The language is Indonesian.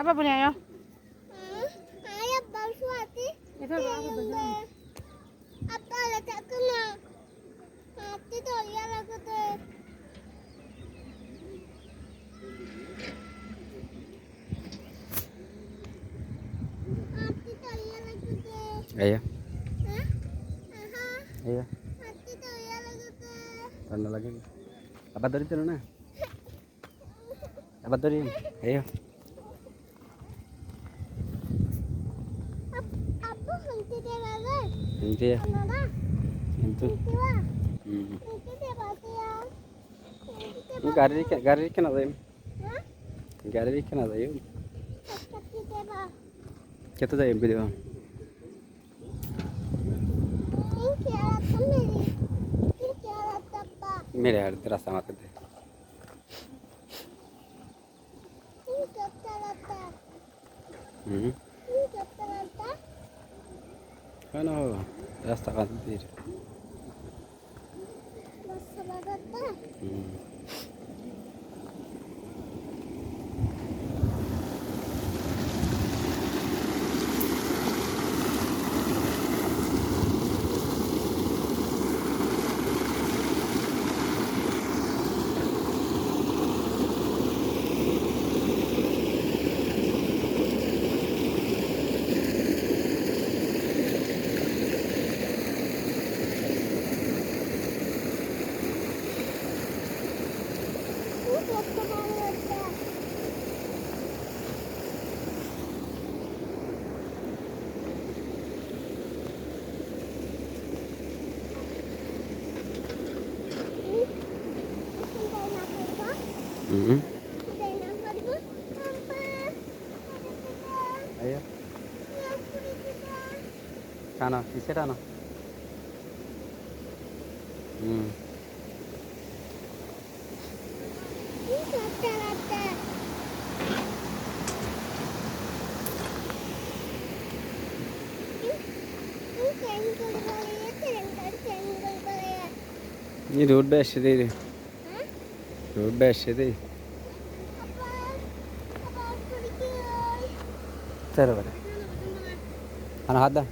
Apa punya ya? Ayah bangsu hati. Itu apa punya? Apa letak kena? Hati tuh ya lagu tuh. Hati tuh ya lagu tuh. Ayo, Hah? Aha. ayo. Hati tuh ya lagu tuh. Sana lagi. Apa tadi tuh na? Apa tadi? Ayo. Ap- Apa henti dia lagu? Nanti ya. Itu. Henti. Hmm. Henti. Henti gari kan gari kan ada. Hah? Gari kan ada. Henti bah. Kita tayo yung video. মেরে হাঁটতে রাস্তা মাথাতে দেয় কেন রাস্তা কাঁদতে হুম Ada kita. Ayo. Sana, isi sana. Hmm. ये रोड बैश दे रे रोड बैश दे चलो बड़ा अनहादा